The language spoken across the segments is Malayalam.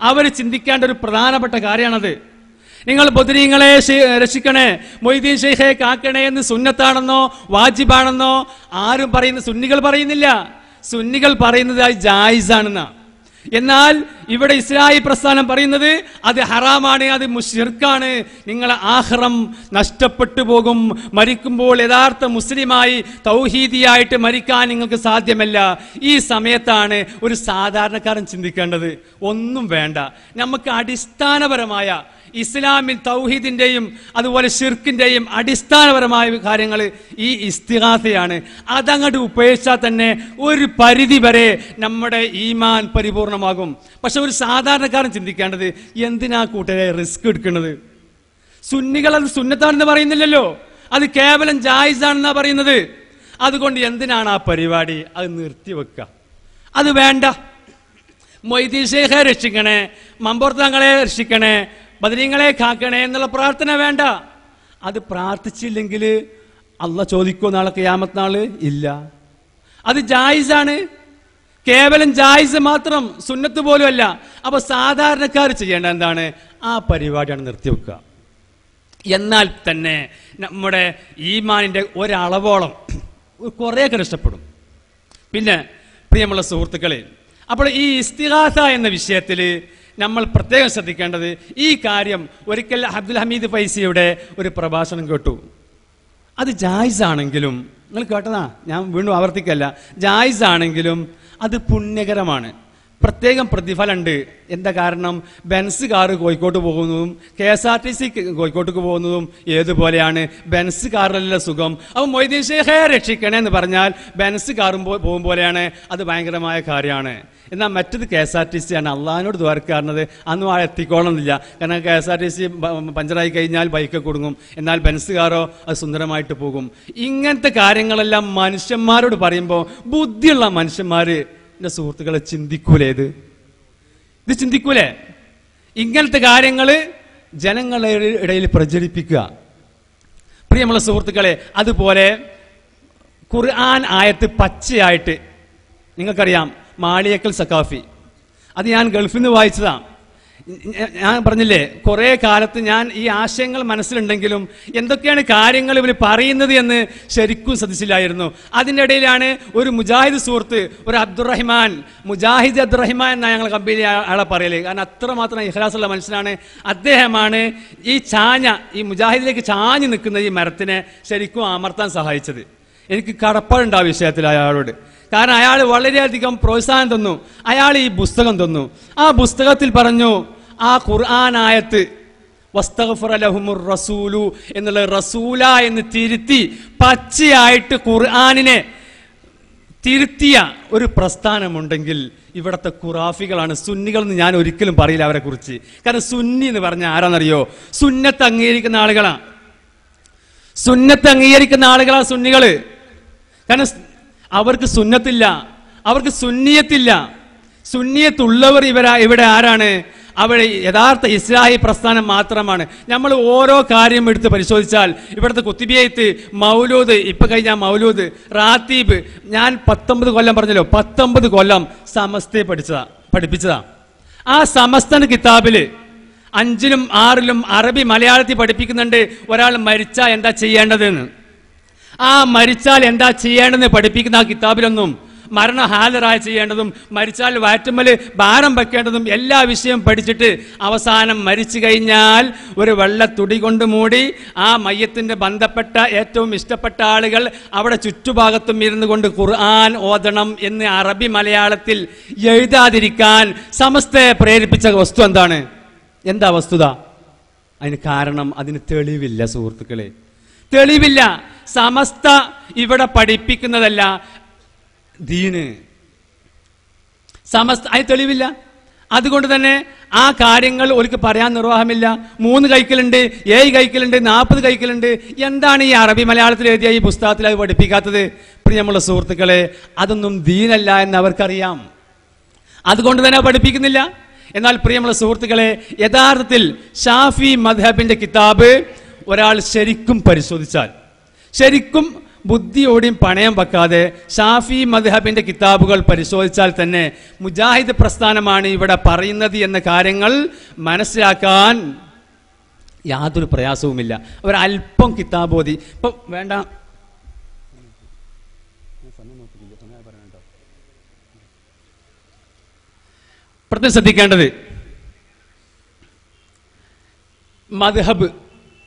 അവർ ചിന്തിക്കേണ്ട ഒരു പ്രധാനപ്പെട്ട കാര്യമാണത്. നിങ്ങൾ ബുദ്ധിനീങ്ങളെ രക്ഷിക്കണേ മൊയ്തീൻ ഷെയ്ഖെ കാക്കണേ എന്ന് സുന്നത്താണെന്നോ വാജിബാണെന്നോ ആരും പറയുന്ന സുന്നികൾ പറയുന്നില്ല. സുന്നികൾ പറയുന്നത് അത് ജായിസാണെന്നാ. എന്നാൽ ഇവിടെ ഇസ്ലായി പ്രസ്ഥാനം പറയുന്നത് അത് ഹറാമാണ് അത് മുഷിർക്കാണ് നിങ്ങളെ ആഹ്റം നഷ്ടപ്പെട്ടു പോകും. മരിക്കുമ്പോൾ യഥാർത്ഥ മുസ്ലിമായി തൗഹീദിയായിട്ട് മരിക്കാൻ നിങ്ങൾക്ക് സാധ്യമല്ല. ഈ സമയത്താണ് ഒരു സാധാരണക്കാരൻ ചിന്തിക്കേണ്ടത്. ഒന്നും വേണ്ട. നമുക്ക് അടിസ്ഥാനപരമായ ഇസ്ലാമിൽ തൗഹീദിന്റെയും അതുപോലെ ഷിർക്കിന്റെയും അടിസ്ഥാനപരമായ കാര്യങ്ങൾ ഈ ഇസ്തിഹാസയാണ്. അതങ്ങോട്ട് ഉപേക്ഷിച്ചാൽ തന്നെ ഒരു പരിധി വരെ നമ്മുടെ ഈമാൻ പരിപൂർണമാകും. പക്ഷെ ഒരു സാധാരണക്കാരൻ ചിന്തിക്കേണ്ടത് എന്തിനാ കൂട്ടരെ റിസ്ക് എടുക്കുന്നത്? സുന്നികൾ അത് സുന്നത്താണെന്ന് പറയുന്നില്ലല്ലോ. അത് കേവലം ജായിസാണെന്നാ പറയുന്നത്. അതുകൊണ്ട് എന്തിനാണ് ആ പരിപാടി? അത് നിർത്തിവെക്കുക അത് വേണ്ട. മൊയ്തീൻ രക്ഷിക്കണേ. മമ്പോർത്തങ്ങളെ രക്ഷിക്കണേ. ബദരീങ്ങളെ കാക്കണേ എന്നുള്ള പ്രാർത്ഥന വേണ്ട. അത് പ്രാർത്ഥിച്ചില്ലെങ്കിൽ അല്ല ചോദിക്കുമോ നാളെ ക്യാമത്ത് ഇല്ല. അത് ജായിസാണ്. കേവലം ജായിസ് മാത്രം സുന്നത്ത് പോലും അല്ല അപ്പൊ സാധാരണക്കാർ ചെയ്യേണ്ട എന്താണ്? ആ പരിപാടിയാണ് നിർത്തിവെക്കുക എന്നാൽ തന്നെ നമ്മുടെ ഈമാനിന്റെ ഒരളവോളം കുറേയൊക്കെ രക്ഷപ്പെടും പിന്നെ പ്രിയമുള്ള സുഹൃത്തുക്കളെ അപ്പോൾ ഈ ഇസ്തിഹാസ എന്ന വിഷയത്തിൽ നമ്മൾ പ്രത്യേകം ശ്രദ്ധിക്കേണ്ടത് ഈ കാര്യം ഒരിക്കൽ അബ്ദുൽ ഹമീദ് ഫൈസിയുടെ ഒരു പ്രഭാഷണം കേട്ടു. അത് ജായിസ് ആണെങ്കിലും നിങ്ങൾ കേട്ടതാ? ഞാൻ വീണ്ടും ആവർത്തിക്കല്ല. ജായിസ് ആണെങ്കിലും അത് പുണ്യകരമാണ്. പ്രത്യേകം പ്രതിഫലമുണ്ട്. എന്താ കാരണം? ബെൻസ് കാറ് കോഴിക്കോട്ട് പോകുന്നതും K S R T C കോഴിക്കോട്ടേക്ക് പോകുന്നതും ഏതുപോലെയാണ്? ബെൻസ് കാറിലല്ല സുഖം. അപ്പം മൊയ്തീൻ ഷേഖെ രക്ഷിക്കണേ എന്ന് പറഞ്ഞാൽ ബെൻസ് കാറും പോകും പോലെയാണ്. അത് ഭയങ്കരമായ കാര്യമാണ്. എന്നാൽ മറ്റത് K S R T C ആണ് അള്ളഹാനോട് ദ്വാരക്കാരണത് അന്നും ആ എത്തിക്കോളണമെന്നില്ല. കാരണം K S R T C പഞ്ചറായി കഴിഞ്ഞാൽ ബൈക്ക് കൊടുങ്ങും. എന്നാൽ ബെൻസ് കാറോ അത് സുന്ദരമായിട്ട് പോകും. ഇങ്ങനത്തെ കാര്യങ്ങളെല്ലാം മനുഷ്യന്മാരോട് പറയുമ്പോൾ ബുദ്ധിയുള്ള മനുഷ്യന്മാർ എന്റെ സുഹൃത്തുക്കളെ ചിന്തിക്കൂലേ ഇത്? ഇത് ചിന്തിക്കൂലേ? ഇങ്ങനത്തെ കാര്യങ്ങൾ ജനങ്ങളുടെ ഇടയിൽ പ്രചരിപ്പിക്കുക. പ്രിയമുള്ള സുഹൃത്തുക്കളെ അതുപോലെ ഖുർആൻ ആയത്ത് പച്ചയായിട്ട് നിങ്ങൾക്കറിയാം മാളിയക്കൽ സക്കാഫി അത് ഞാൻ ഗൾഫിൽ നിന്ന് വായിച്ചതാണ് ഞാൻ പറഞ്ഞില്ലേ കുറേ കാലത്ത് ഞാൻ ഈ ആശയങ്ങൾ മനസ്സിലുണ്ടെങ്കിലും എന്തൊക്കെയാണ് കാര്യങ്ങൾ ഇവർ പറയുന്നത് എന്ന് ശരിക്കും ശ്രദ്ധിച്ചില്ലായിരുന്നു. അതിന്റെ ഇടയിലാണ് ഒരു മുജാഹിദ് സുഹൃത്ത് ഒരു അബ്ദുറഹിമാൻ മുജാഹിദ് അബ്ദുറഹിമാൻ എന്നാണ് ഞങ്ങൾ കമ്പനി ആളെ പറയൽ. കാരണം അത്രമാത്രം ഇഹ്ലാസുള്ള മനുഷ്യനാണ്. അദ്ദേഹമാണ് ഈ ചാഞ്ഞ ഈ മുജാഹിദിലേക്ക് ചാഞ്ഞ് നിൽക്കുന്ന ഈ മരത്തിനെ ശരിക്കും അമർത്താൻ സഹായിച്ചത്. എനിക്ക് കടപ്പാടുണ്ട് ആ വിഷയത്തിൽ അയാളോട്. കാരണം അയാൾ വളരെയധികം പ്രോത്സാഹനം തന്നു. അയാൾ ഈ പുസ്തകം തന്നു. ആ പുസ്തകത്തിൽ പറഞ്ഞു ആ ഖുർആനായത്ത് റസൂലു എന്നുള്ള റസൂല എന്ന് തിരുത്തി പച്ചയായിട്ട് ഖുർആാനിനെ തിരുത്തിയ ഒരു പ്രസ്ഥാനമുണ്ടെങ്കിൽ ഇവിടുത്തെ ഖുറാഫികളാണ് സുന്നികൾ എന്ന് ഞാൻ ഒരിക്കലും പറയില്ല അവരെ കുറിച്ച് കാരണം സുന്നി എന്ന് പറഞ്ഞാൽ ആരാന്നറിയോ? സുന്നത്ത് അംഗീകരിക്കുന്ന ആളുകളാണ് സുന്നത്ത് അംഗീകരിക്കുന്ന ആളുകളാ സുന്നികൾ. കാരണം അവർക്ക് സുന്നത്തില്ല അവർക്ക് സുന്നിയത്തില്ല. സുന്നിയത്തുള്ളവർ ഇവരാ ഇവിടെ ആരാണ്? അവിടെ യഥാർത്ഥ ഇസ്ലാഹി പ്രസ്ഥാനം മാത്രമാണ്. നമ്മൾ ഓരോ കാര്യം എടുത്ത് പരിശോധിച്ചാൽ ഇവിടുത്തെ കുത്തിബിയത്ത് മൗലൂദ് ഇപ്പൊ കഴിഞ്ഞ മൗലൂദ് റാത്തീബ് ഞാൻ പത്തൊമ്പത് കൊല്ലം പറഞ്ഞല്ലോ പത്തൊമ്പത് കൊല്ലം സമസ്തയെ പഠിച്ചതാ പഠിപ്പിച്ചതാ. ആ സമസ്തന കിതാബിൽ അഞ്ചിലും ആറിലും അറബി മലയാളത്തിൽ പഠിപ്പിക്കുന്നുണ്ട് ഒരാൾ മരിച്ചാൽ എന്താ ചെയ്യേണ്ടതെന്ന്. ആ മരിച്ചാൽ എന്താ ചെയ്യേണ്ടതെന്ന് പഠിപ്പിക്കുന്ന ആ കിതാബിലൊന്നും മരണ ഹാജരായ ചെയ്യേണ്ടതും മരിച്ചാൽ വാറ്റുമ്മൽ ഭാരം വെക്കേണ്ടതും എല്ലാ വിഷയം പഠിച്ചിട്ട് അവസാനം മരിച്ചു കഴിഞ്ഞാൽ ഒരു വെള്ള തുടി കൊണ്ട് മൂടി ആ മയത്തിന്റെ ബന്ധപ്പെട്ട ഏറ്റവും ഇഷ്ടപ്പെട്ട ആളുകൾ അവിടെ ചുറ്റുഭാഗത്തും ഇരുന്നു കൊണ്ട് ഖുർആൻ ഓതണം എന്ന് അറബി മലയാളത്തിൽ എഴുതാതിരിക്കാൻ സമസ്തയെ പ്രേരിപ്പിച്ച വസ്തു എന്താണ്? എന്താ വസ്തുത? അതിന് കാരണം അതിന് തെളിവില്ല സുഹൃത്തുക്കളെ. തെളിവില്ല. സമസ്ത ഇവിടെ പഠിപ്പിക്കുന്നതല്ല ദീന്. സമസ്ത അതിന് തെളിവില്ല. അതുകൊണ്ട് തന്നെ ആ കാര്യങ്ങൾ ഒരിക്കൽ പറയാൻ നിർവാഹമില്ല. മൂന്ന് കൈക്കലുണ്ട് ഏഴ് കൈക്കലുണ്ട് നാൽപ്പത് കൈക്കലുണ്ട്. എന്താണ് ഈ അറബി മലയാളത്തിൽ എഴുതിയ ഈ പുസ്തകത്തിൽ അത് പഠിപ്പിക്കാത്തത്? പ്രിയമുള്ള സുഹൃത്തുക്കളെ അതൊന്നും ദീനല്ല എന്ന് അവർക്കറിയാം അതുകൊണ്ട് തന്നെ പഠിപ്പിക്കുന്നില്ല. എന്നാൽ പ്രിയമുള്ള സുഹൃത്തുക്കളെ യഥാർത്ഥത്തിൽ ഷാഫി മദ്ഹബിന്റെ കിതാബ് ഒരാൾ ശരിക്കും പരിശോധിച്ചാൽ ശരിക്കും ബുദ്ധിയോടെയും പണയം വെക്കാതെ ഷാഫി മദ്ഹബിന്റെ കിതാബുകൾ പരിശോധിച്ചാൽ തന്നെ മുജാഹിദ് പ്രസ്ഥാനമാണ് ഇവിടെ പറയുന്നത് എന്ന കാര്യങ്ങൾ മനസ്സിലാക്കാൻ യാതൊരു പ്രയാസവുമില്ല. ഒരല്പം കിതാബ് ഓതി. ഇപ്പം വേണ്ട. പ്രത്യേകം ശ്രദ്ധിക്കേണ്ടത് മദ്ഹബ്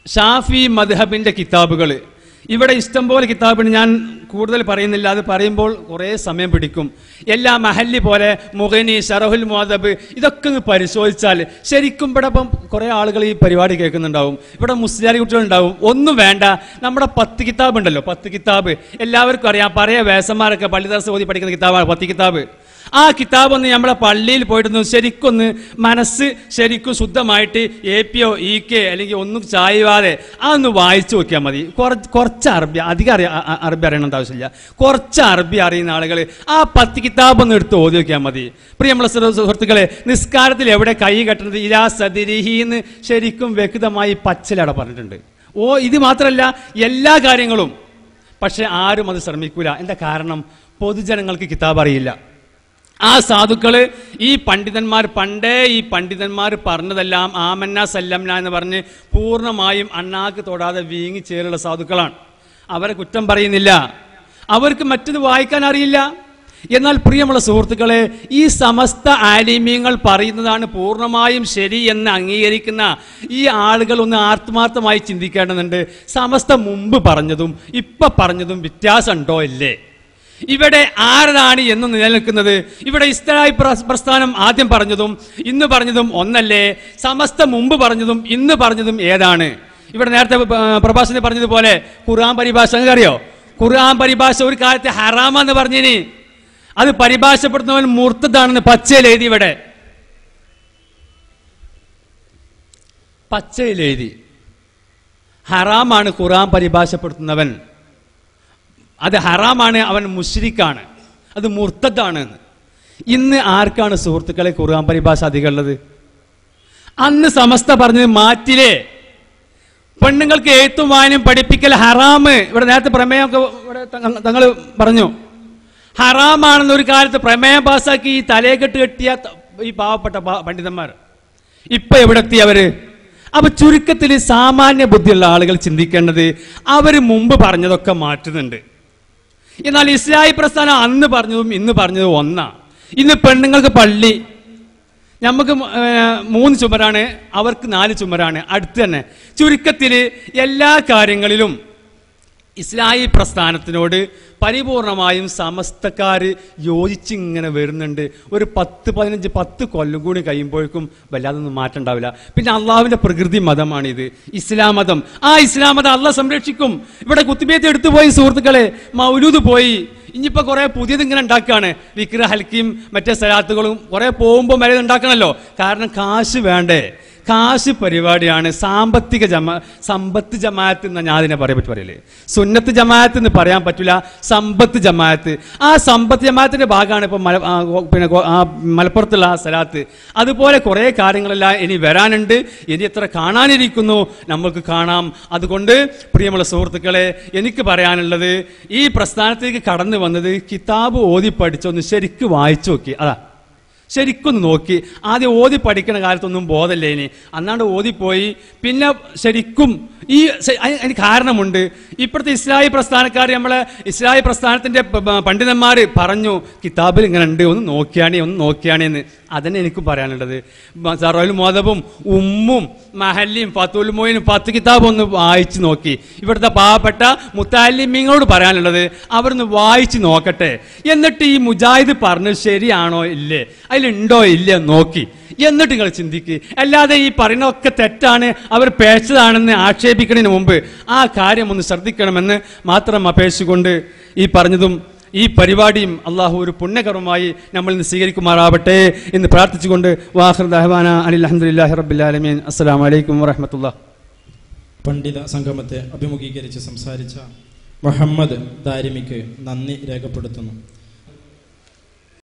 ഷാഫി മദ്ഹബിന്റെ കിതാബുകൾ ഇവിടെ ഇഷ്ടം പോലെ കിതാബുണ്ട്. ഞാൻ കൂടുതൽ പറയുന്നില്ല. അത് പറയുമ്പോൾ കുറേ സമയം പിടിക്കും. എല്ലാ മഹല്ലി പോലെ മുഖനി ഷറഹുൽ മുഹദബ് ഇതൊക്കെ ഒന്ന് പരിശോധിച്ചാൽ ശരിക്കും ഇവിടെ ഇപ്പം കുറേ ആളുകൾ ഈ പരിപാടി കേൾക്കുന്നുണ്ടാവും. ഇവിടെ മുസ്ലിം കുട്ടികളുണ്ടാവും. ഒന്നും വേണ്ട. നമ്മുടെ പത്ത് കിതാബ് ഉണ്ടല്ലോ. പത്ത് കിതാബ്. എല്ലാവർക്കും അറിയാം. പറയാ വേസന്മാരൊക്കെ പള്ളിദാസ് ഓതി പഠിക്കുന്ന കിതാബാണ് പത്ത് കിതാബ്. ആ കിതാബ് ഒന്ന് നമ്മളെ പള്ളിയിൽ പോയിട്ടൊന്ന് ശരിക്കൊന്ന് മനസ്സ് ശരിക്കും ശുദ്ധമായിട്ട് എ പിയോ ഇ കെ അല്ലെങ്കിൽ ഒന്നും ചായവാതെ അതൊന്ന് വായിച്ചു നോക്കിയാൽ മതി. കുറച്ച് കുറച്ച് അറബി അധികം അറിയ അറബി അറിയണമെന്ന് ആവശ്യമില്ല. കുറച്ച് അറബി അറിയുന്ന ആളുകൾ ആ പത്ത് കിതാബ് ഒന്ന് എടുത്ത് ഓതി നോക്കിയാൽ മതി. പ്രിയ നമ്മളെ സുഹൃത്തുക്കളെ നിസ്കാരത്തിൽ എവിടെ കൈ കെട്ടുന്നത് ഇലാ സദിരിഹി എന്ന് ശരിക്കും വ്യക്തമായി പച്ചലട പറഞ്ഞിട്ടുണ്ട്. ഓ ഇത് മാത്രമല്ല എല്ലാ കാര്യങ്ങളും. പക്ഷെ ആരും അത് ശ്രമിക്കൂല. എന്താ കാരണം? പൊതുജനങ്ങൾക്ക് കിതാബ് അറിയില്ല. ആ സാധുക്കൾ ഈ പണ്ഡിതന്മാർ പണ്ടേ ഈ പണ്ഡിതന്മാർ പറഞ്ഞതെല്ലാം ആമന്ന സല്ലംന എന്ന് പറഞ്ഞ് പൂർണമായും അണ്ണാക്ക് തൊടാതെ വീങ്ങി ചേരുള്ള സാധുക്കളാണ്. അവരെ കുറ്റം പറയുന്നില്ല. അവർക്ക് മറ്റത് വായിക്കാൻ അറിയില്ല. എന്നാൽ പ്രിയമുള്ള സുഹൃത്തുക്കളെ ഈ സമസ്ത ആലിമ്യങ്ങൾ പറയുന്നതാണ് പൂർണമായും ശരി എന്ന് അംഗീകരിക്കുന്ന ഈ ആളുകൾ ഒന്ന് ആത്മാർത്ഥമായി ചിന്തിക്കേണ്ടതുണ്ട്. സമസ്ത മുമ്പ് പറഞ്ഞതും ഇപ്പൊ പറഞ്ഞതും വ്യത്യാസമുണ്ടോ ഇല്ലേ? ഇവിടെ ആരതാണ് എന്ന് നിലനിൽക്കുന്നത്? ഇവിടെ ഇസ്തലായി പ്രസ്ഥാനം ആദ്യം പറഞ്ഞതും ഇന്ന് പറഞ്ഞതും ഒന്നല്ലേ? സമസ്ത മുമ്പ് പറഞ്ഞതും ഇന്ന് പറഞ്ഞതും ഏതാണ്? ഇവിടെ നേരത്തെ പ്രഭാഷണ പറഞ്ഞതുപോലെ ഖുർആൻ പരിഭാഷ അറിയോ ഖുർആൻ പരിഭാഷ ഒരു കാലത്ത് ഹറാമെന്ന് പറഞ്ഞിനി. അത് പരിഭാഷപ്പെടുത്തുന്നവൻ മൂർത്തതാണെന്ന് പച്ചയിൽ എഴുതി ഇവിടെ. പച്ചയിൽ എഴുതി. ഹറാമാണ് ഖുറാൻ പരിഭാഷപ്പെടുത്തുന്നവൻ. അത് ഹറാമാണ് അവൻ മുഷ്രിക്കാണ് അത് മുർത്തതാണ് എന്ന്. ഇന്ന് ആർക്കാണ് സുഹൃത്തുക്കളെ ഖുർആൻ പരിഭാഷ അധികം ഉള്ളത് അന്ന് സമസ്ത പറഞ്ഞത് മാറ്റിലേ. പെണ്ണുങ്ങൾക്ക് എഴുത്തും വായനയും പഠിപ്പിക്കൽ ഹറാമ്. ഇവിടെ നേരത്തെ പ്രമേയമൊക്കെ ഇവിടെ തങ്ങൾ പറഞ്ഞു. ഹറാമാണെന്ന് ഒരു കാലത്ത് പ്രമേയം പാസ്സാക്കി ഈ തലയെക്കെട്ട് കെട്ടിയ ഈ പാവപ്പെട്ട പണ്ഡിതന്മാർ. ഇപ്പൊ എവിടെ എത്തി അവർ? അപ്പൊ ചുരുക്കത്തിൽ സാമാന്യ ബുദ്ധിയുള്ള ആളുകൾ ചിന്തിക്കേണ്ടത് അവർ മുമ്പ് പറഞ്ഞതൊക്കെ മാറ്റുന്നുണ്ട്. എന്നാൽ ഇസ്ലായി പ്രസ്ഥാനം അന്ന് പറഞ്ഞതും ഇന്ന് പറഞ്ഞതും ഒന്നാ. ഇന്ന് പെണ്ണുങ്ങൾക്ക് പള്ളി. നമുക്ക് മൂന്ന് ചുമരാണ് അവർക്ക് നാല് ചുമരാണ് അടുത്ത് തന്നെ. ചുരുക്കത്തിൽ എല്ലാ കാര്യങ്ങളിലും ഇസ്ലാഹി പ്രസ്ഥാനത്തിനോട് പരിപൂർണമായും സമസ്തക്കാർ യോജിച്ചിങ്ങനെ വരുന്നുണ്ട്. ഒരു പത്ത് പതിനഞ്ച് പത്ത് കൊല്ലം കൂടി കഴിയുമ്പോഴേക്കും വല്ലാതൊന്നും മാറ്റം ഉണ്ടാവില്ല പിന്നെ അള്ളാഹുവിന്റെ പ്രകൃതി മതമാണിത്. ഇസ്ലാം മതം. ആ ഇസ്ലാം മതം അള്ളാഹ് സംരക്ഷിക്കും. ഇവിടെ കുത്തിബേത്ത് എടുത്തു പോയി സുഹൃത്തുക്കളെ. മൗലൂദ് പോയി. ഇനിയിപ്പോ കുറേ പുതിയത് ഇങ്ങനെ ഉണ്ടാക്കുകയാണ്. വിക്ര ഹൽക്കിയും മറ്റേ സ്ഥലത്തുകളും കുറെ പോകുമ്പോൾ വരെ ഉണ്ടാക്കണമല്ലോ കാരണം കാശ് വേണ്ടേ. കാശ് പരിപാടിയാണ് സാമ്പത്തിക ജമാ സമ്പത്ത് ജമാഅത്ത് എന്ന് ഞാൻ അതിനെ പറയാൻ പറ്റി പറയല്ലേ? സുന്നത്ത് ജമാഅത്ത് എന്ന് പറയാൻ പറ്റില്ല സമ്പത്ത് ജമാഅത്ത്. ആ സമ്പത്ത് ജമാഅത്തിന്റെ ഭാഗമാണ് ഇപ്പൊ മല പിന്നെ മലപ്പുറത്തുള്ള ആ സ്ഥലത്ത് അതുപോലെ കുറേ കാര്യങ്ങളെല്ലാം ഇനി വരാനുണ്ട്. ഇനി എത്ര കാണാനിരിക്കുന്നു നമുക്ക് കാണാം. അതുകൊണ്ട് പ്രിയമുള്ള സുഹൃത്തുക്കളെ എനിക്ക് പറയാനുള്ളത് ഈ പ്രസ്ഥാനത്തേക്ക് കടന്നു വന്നത് കിതാബ് ഓതി പഠിച്ചൊന്ന് ശരിക്ക് വായിച്ചു നോക്കി. അതാ. ശരിക്കൊന്ന് നോക്കി. ആദ്യം ഓതി പഠിക്കുന്ന കാലത്തൊന്നും ബോധമില്ല ഇനി. അന്നാണ്ട് ഓതിപ്പോയി. പിന്നെ ശരിക്കും ഈ അതിന് കാരണമുണ്ട്. ഇപ്പോഴത്തെ ഇസ്ലായി പ്രസ്ഥാനക്കാർ നമ്മളെ ഇസ്ലായി പ്രസ്ഥാനത്തിന്റെ പ- പ- പണ്ഡിതന്മാര് പറഞ്ഞു കിതാബിൽ ഇങ്ങനെ ഉണ്ട്. ഒന്ന് നോക്കിയാണേ ഒന്ന് നോക്കിയാണേ എന്ന്. അതന്നെ എനിക്കും പറയാനുള്ളത്. സറോൽ മോദബും ഉമ്മും മഹല്ലിയും ഫത്തുൽ മോയിനും പത്ത് കിതാബ് ഒന്ന് വായിച്ചു നോക്കി. ഇവിടുത്തെ പാവപ്പെട്ട മുത്താലിമ്യങ്ങളോട് പറയാനുള്ളത് അവരൊന്ന് വായിച്ചു നോക്കട്ടെ. എന്നിട്ട് ഈ മുജാഹിദ് പറഞ്ഞത് ശരിയാണോ ഇല്ലേ? അതിലുണ്ടോ ഇല്ലയോ നോക്കി. എന്നിട്ട് നിങ്ങൾ ചിന്തിക്ക്. അല്ലാതെ ഈ പറയുന്നതൊക്കെ തെറ്റാണ്. അവർ പേച്ചതാണെന്ന് ആക്ഷേപിക്കുന്നതിന് മുമ്പ് ആ കാര്യം ഒന്ന് ശ്രദ്ധിക്കണമെന്ന് മാത്രം അപേക്ഷിച്ചുകൊണ്ട് ഈ പറഞ്ഞതും ഈ പരിപാടിയും അള്ളാഹു ഒരു പുണ്യകർമ്മമായി നമ്മൾ ഇന്ന് സ്വീകരിക്കുമാറാവട്ടെ എന്ന് പ്രാർത്ഥിച്ചുകൊണ്ട് വാഹർ അഹ്വാന അലി അഹമ്മദില്ലാഹി റബ്ബിലാലമീൻ അസ്സലാമു വലൈക്കും വറഹമത്തുള്ള പണ്ഡിത സംഗമത്തെ അഭിമുഖീകരിച്ച് സംസാരിച്ച മുഹമ്മദ് ദാരിമിക്ക് നന്ദി രേഖപ്പെടുത്തുന്നു.